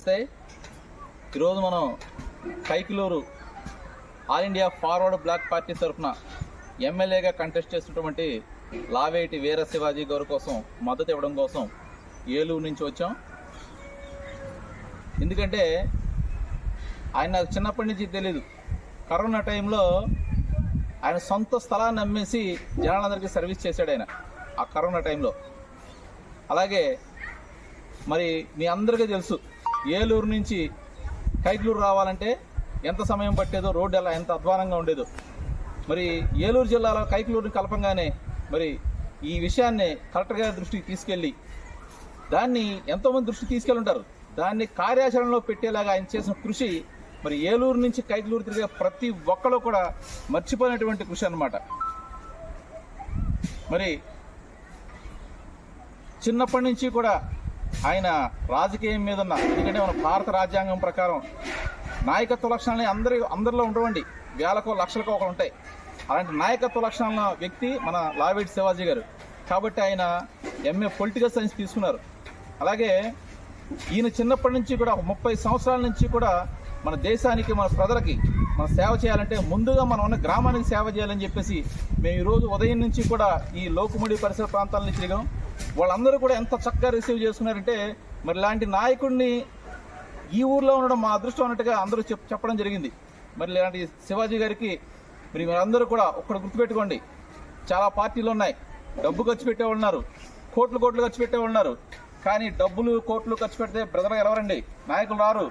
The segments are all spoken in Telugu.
నమస్తే ఈరోజు మనం Kaikaluru all India forward bloc party తరఫున ఎమ్మెల్యేగా కంటెస్ట్ చేస్తున్నటువంటి లావేటి వీర శివాజీ గారి కోసం మద్దతు ఇవ్వడం కోసం ఏలూరు నుంచి వచ్చాం. ఎందుకంటే ఆయన నాకు చిన్నప్పటి నుంచి తెలీదు. కరోనా టైంలో ఆయన సొంత స్థలాన్ని అమ్మేసి జనాలందరికీ సర్వీస్ చేశాడు ఆయన ఆ కరోనా టైంలో. అలాగే మరి మీ అందరికీ తెలుసు ఏలూరు నుంచి కైట్లూరు రావాలంటే ఎంత సమయం పట్టేదో రోడ్డు ఎలా ఎంత అధ్వానంగా ఉండేదో. మరి ఏలూరు జిల్లాలో కైకలూరుని కలపంగానే మరి ఈ విషయాన్ని కలెక్టర్ గారి దృష్టికి తీసుకెళ్ళి దాన్ని ఎంతోమంది దృష్టికి తీసుకెళ్ళుంటారు. దాన్ని కార్యాచరణలో పెట్టేలాగా ఆయన చేసిన కృషి మరి ఏలూరు నుంచి కైకలూరు తిరిగే ప్రతి ఒక్కరు కూడా మర్చిపోయినటువంటి కృషి అనమాట మరి చిన్నప్పటి నుంచి కూడా ఆయన రాజకీయం మీద ఉన్న ఎందుకంటే మన భారత రాజ్యాంగం ప్రకారం నాయకత్వ లక్షణాలని అందరి అందరిలో ఉండవండి. వేలకో లక్షలకో ఒకరు ఉంటాయి. అలాంటి నాయకత్వ లక్షణాల వ్యక్తి మన లావేటి శివాజీ గారు. కాబట్టి ఆయన ఎంఏ పొలిటికల్ సైన్స్ తీసుకున్నారు. అలాగే ఈయన చిన్నప్పటి నుంచి కూడా ఒక ముప్పై సంవత్సరాల నుంచి కూడా మన దేశానికి మన ప్రజలకి మన సేవ చేయాలంటే ముందుగా మనం ఉన్న గ్రామానికి సేవ చేయాలని చెప్పేసి మేము ఈరోజు ఉదయం నుంచి కూడా ఈ లోకుముడి పరిసర ప్రాంతాలని తిరిగాం. వాళ్ళందరూ కూడా ఎంత చక్కగా రిసీవ్ చేసుకున్నారంటే మరి ఇలాంటి నాయకుడిని ఈ ఊర్లో ఉండడం మా అదృష్టం అన్నట్టుగా అందరూ చెప్ చెప్పడం జరిగింది. మరి ఇలాంటి శివాజీ గారికి మరి మీరందరూ కూడా ఒక్కడ గుర్తుపెట్టుకోండి. చాలా పార్టీలు ఉన్నాయి. డబ్బు ఖర్చు పెట్టే ఉన్నారు. కోట్లు కోట్లు ఖర్చు పెట్టే ఉన్నారు. కానీ డబ్బులు కోట్లు ఖర్చు పెడితే ప్రజలు గెలవరండి నాయకులు రారు.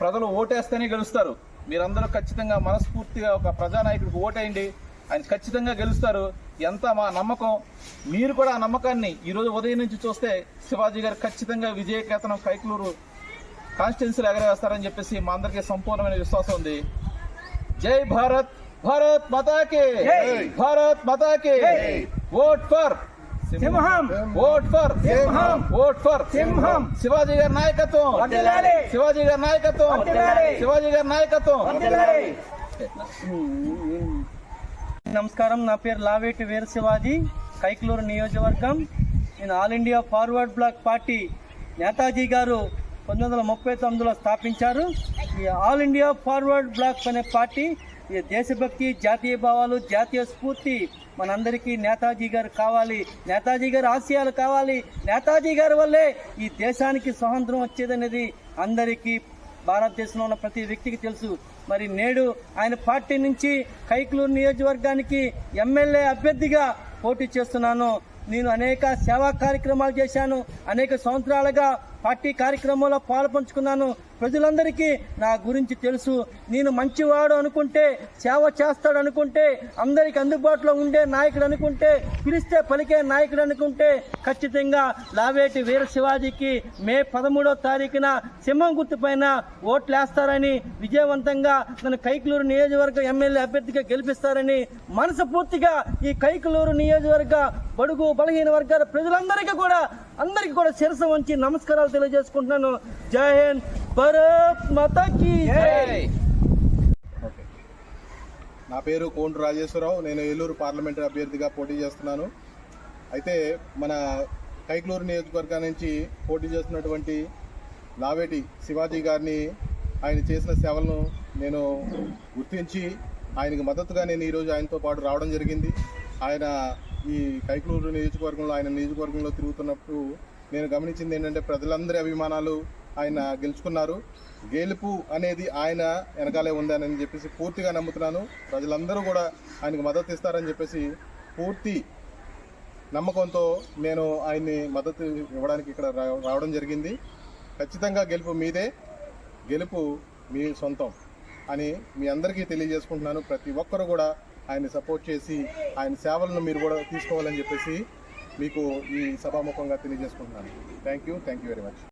ప్రజలు ఓటేస్తేనే గెలుస్తారు. మీరందరూ ఖచ్చితంగా మనస్ఫూర్తిగా ఒక ప్రజానాయకుడికి ఓటేయండి. ఆయన ఖచ్చితంగా గెలుస్తారు. ఎంత మా నమ్మకం? మీరు కూడా ఆ నమ్మకాన్ని ఈరోజు ఉదయం నుంచి చూస్తే శివాజీ గారు ఖచ్చితంగా విజయకేతనం కైకలూరు కాన్స్టిట్యున్సీలు ఎగరవేస్తారని చెప్పేసి మా అందరికీ సంపూర్ణమైన విశ్వాసం ఉంది. జై భారత్! భారత్ మతాకే! భారత్ మతాకే! ఓట్ ఫర్ సింహం! ఓట్ ఫర్ సింహం. ఓట్ ఫర్ సింహం. శివాజీ గారి నాయకత్వం. శివాజీ గారి నాయకత్వం. శివాజీ గారి నాయకత్వం. నమస్కారం. నా పేరు లావేటి వీరశివాజీ కైకలూరు నియోజకవర్గం. నేను all India forward bloc party Netaji గారు పంతొమ్మిది వందల ముప్పై తొమ్మిదిలో స్థాపించారు. ఈ ఆల్ ఇండియా ఫార్వర్డ్ బ్లాక్ అనే పార్టీ ఈ దేశభక్తి జాతీయ భావాలు జాతీయ స్ఫూర్తి మనందరికీ నేతాజీ గారు కావాలి. నేతాజీ గారి ఆశయాలు కావాలి. నేతాజీ గారి వల్లే ఈ దేశానికి స్వాతంత్రం వచ్చేదనేది అందరికీ భారతదేశంలో ఉన్న ప్రతి వ్యక్తికి తెలుసు. మరి నేడు ఆయన పార్టీ నుంచి కైకులూరు నియోజకవర్గానికి ఎమ్మెల్యే అభ్యర్థిగా పోటీ చేస్తున్నాను. నేను అనేక సేవా కార్యక్రమాలు చేశాను. అనేక సంవత్సరాలుగా పార్టీ కార్యక్రమంలో పాల్పంచుకున్నాను. ప్రజలందరికీ నా గురించి తెలుసు. నేను మంచివాడు అనుకుంటే సేవ చేస్తాడు అనుకుంటే అందరికి అందుబాటులో ఉండే నాయకుడు అనుకుంటే పిలిస్తే పలికే నాయకుడు అనుకుంటే ఖచ్చితంగా లావేటి వీర శివాజీకి మే పదమూడో తారీఖున సింహం గుర్తుపైన ఓట్లు ఓట్లేస్తారని విజయవంతంగా నన్ను కైకలూరు నియోజకవర్గ ఎమ్మెల్యే అభ్యర్థిగా గెలిపిస్తారని మనస్ఫూర్తిగా ఈ కైకలూరు నియోజకవర్గ బడుగు బలహీన వర్గాల ప్రజలందరికీ కూడా అందరికీ కూడా శిరస వంచి నమస్కారాలు తెలియజేసుకుంటున్నాను. జై హింద్ భారత్ మాతాకి జై. ఓకే. నా పేరు కోంటు రాజేశ్వరరావు. నేను ఏలూరు పార్లమెంటరీ అభ్యర్థిగా పోటీ చేస్తున్నాను. అయితే మన కైకలూరు నియోజకవర్గం నుంచి పోటీ చేస్తున్నటువంటి లావేటి శివాజీ గారిని ఆయన చేసిన సేవలను నేను గుర్తించి ఆయనకు మద్దతుగా నేను ఈరోజు ఆయనతో పాటు రావడం జరిగింది. ఆయన ఈ కైకలూరు నియోజకవర్గంలో ఆయన నియోజకవర్గంలో తిరుగుతున్నప్పుడు నేను గమనించింది ఏంటంటే ప్రజలందరి అభిమానాలు ఆయన గెలుచుకున్నారు. గెలుపు అనేది ఆయన వెనకాలే ఉందని చెప్పేసి పూర్తిగా నమ్ముతున్నాను. ప్రజలందరూ కూడా ఆయనకు మద్దతు ఇస్తారని చెప్పేసి పూర్తి నమ్మకంతో నేను ఆయన్ని మద్దతు ఇవ్వడానికి ఇక్కడ రా- రావడం జరిగింది. ఖచ్చితంగా గెలుపు మీదే. గెలుపు మీ సొంతం అని మీ అందరికీ తెలియజేసుకుంటున్నాను. ప్రతి ఒక్కరు కూడా ఆయన సపోర్ట్ చేసి ఆయన సేవలను మీరు కూడా తీసుకోవాలని చెప్పేసి మీకు ఈ సభాముఖంగా తెలియజేసుకుంటున్నాను. Thank you thank you very much